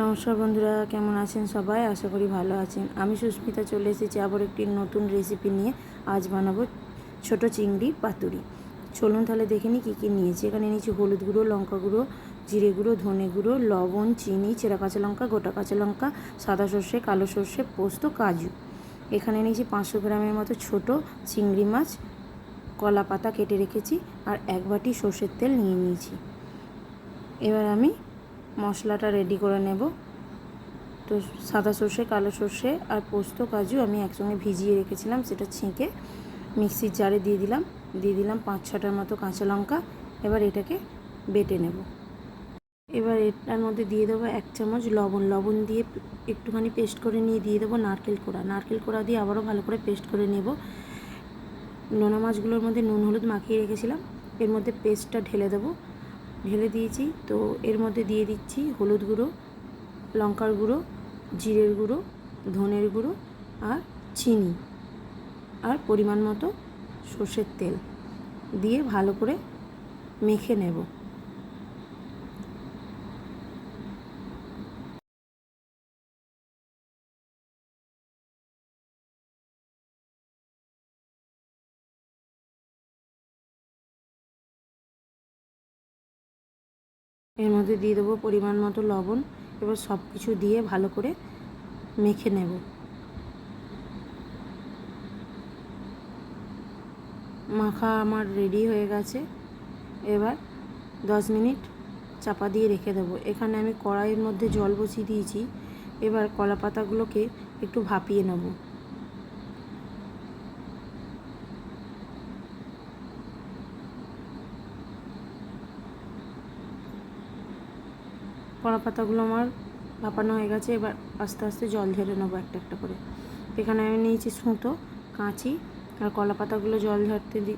নমস্কার বন্ধুরা, কেমন আছেন সবাই? আশা করি ভালো আছেন। আমি সুস্মিতা, চলে এসেছি আবার একটি নতুন রেসিপি নিয়ে। আজ বানাবো ছোট চিংড়ি পাতুরি। চলুন তাহলে দেখে নিই কী কী নিয়েছি। এখানে নিয়েছি হলুদ গুঁড়ো, লঙ্কা গুঁড়ো, জিরে গুঁড়ো, ধনে গুঁড়ো, লবণ, চিনি, চেরা কাঁচা লঙ্কা, গোটা কাঁচা লঙ্কা, সাদা সর্ষে, কালো সর্ষে, পোস্ত, কাজু। এখানে নিয়েছি পাঁচশো গ্রামের মতো ছোট চিংড়ি মাছ। কলা পাতা কেটে রেখেছি আর এক বাটি সর্ষের তেল নিয়ে নিয়েছি। এবার আমি মশলাটা রেডি করে নেব। তো সাদা সর্ষে, কালো সর্ষে আর পোস্ত, কাজু আমি একসঙ্গে ভিজিয়ে রেখেছিলাম, সেটা ছেঁকে মিক্সির জারে দিয়ে দিলাম। দিয়ে দিলাম পাঁচ ছটার মতো কাঁচা লঙ্কা, এবার এটাকে বেটে নেব। এবার এটার মধ্যে দিয়ে দেবো এক চামচ লবণ। লবণ দিয়ে একটুখানি পেস্ট করে নিয়ে দিয়ে দেবো নারকেল কোড়া। নারকেল কোড়া দিয়ে আবারও ভালো করে পেস্ট করে নেব। নোনা মাছগুলোর মধ্যে নুন, হলুদ মাখিয়ে রেখেছিলাম। এর মধ্যে পেস্টটা ঢেলে দেবো। ঢেলে দিয়েছি। তো এর মধ্যে দিয়ে দিচ্ছি হলুদ গুঁড়ো, লঙ্কার গুঁড়ো, জিরের গুঁড়ো, ধনের গুঁড়ো আর চিনি আর পরিমাণ মতো সর্ষের তেল দিয়ে ভালো করে মেখে নেব। এর মধ্যে দিয়ে দেবো পরিমাণ মতো লবণ। এবার সব কিছু দিয়ে ভালো করে মেখে নেব। মাখা আমার রেডি হয়ে গেছে। এবার দশ মিনিট চাপা দিয়ে রেখে দেবো। এখানে আমি কড়াইয়ের মধ্যে জল বসিয়ে দিয়েছি। এবার কলা পাতাগুলোকে একটু ভাপিয়ে নেব। কলা পাতাগুলো আমার ভাপানো হয়ে গেছে, এবার আস্তে আস্তে জল ঝেড়ে নেব একটা একটা করে। এখানে আমি নিয়েছি সুতো, কাঁচি আর কলা পাতাগুলো জল ঝাড়তে দি,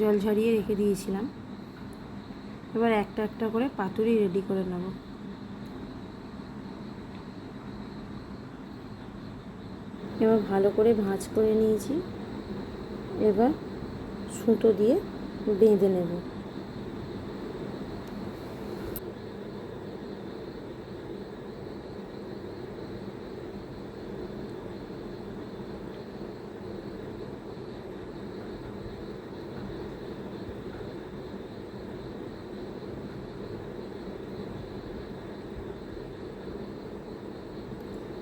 জল ঝাড়িয়ে রেখে দিয়েছিলাম। এবার একটা একটা করে পাতুরি রেডি করে নেব। এবার ভালো করে ভাঁজ করে নিয়েছি। এবার সুতো দিয়ে বেঁধে নেব।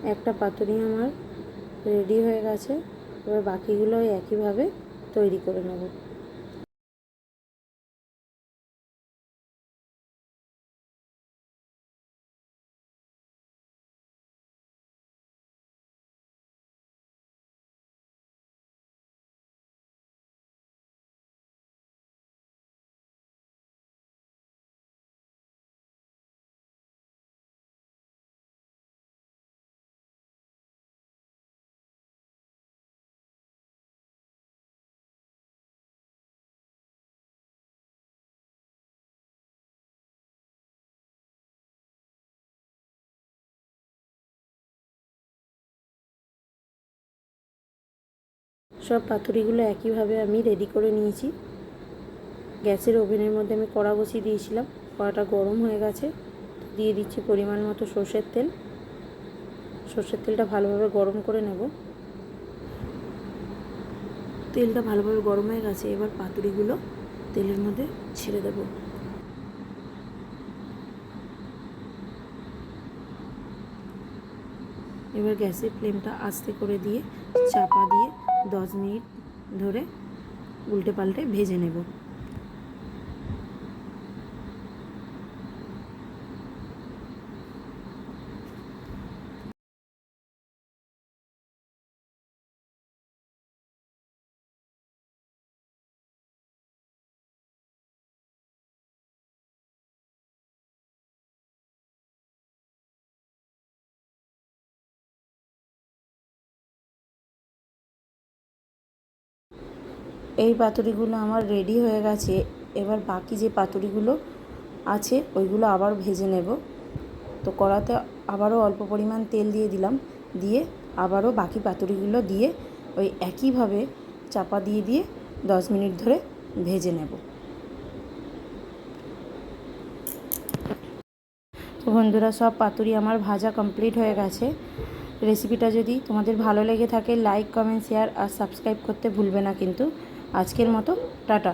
একটা পাতুরি আমার রেডি হয়ে গেছে। এবার বাকিগুলো একইভাবে তৈরি করে নেব। সব পাতুরিগুলো একইভাবে আমি রেডি করে নিয়েছি। গ্যাসের ওভেনের মধ্যে আমি কড়া বসিয়ে দিয়েছিলাম। কড়াটা গরম হয়ে গেছে। দিয়ে দিচ্ছি পরিমাণ মতো সর্ষের তেল। সর্ষের তেলটা ভালোভাবে গরম করে নেব। তেলটা ভালোভাবে গরম হয়ে গেছে। এবার পাতুরিগুলো তেলের মধ্যে ছেড়ে দেব। এবার গ্যাসের ফ্লেমটা আস্তে করে দিয়ে চাপা দিয়ে দশ মিনিট ধরে উল্টে পাল্টে ভেজে নেব। এই পাতুরিগুলো আমার রেডি হয়ে গেছে। এবার বাকি যে পাতুরিগুলো আছে, ওইগুলো আবার ভেজে নেব। তো কড়াতে আবারও অল্প পরিমাণ তেল দিয়ে দিলাম। দিয়ে আবারও বাকি পাতুরিগুলো দিয়ে ওই একইভাবে চাপা দিয়ে দিয়ে দশ মিনিট ধরে ভেজে নেব। তো বন্ধুরা, সব পাতুরি আমার ভাজা কমপ্লিট হয়ে গেছে। রেসিপিটা যদি তোমাদের ভালো লেগে থাকে লাইক কমেন্ট শেয়ার আর সাবস্ক্রাইব করতে ভুলবে না কিন্তু। আজকের মতো টাটা।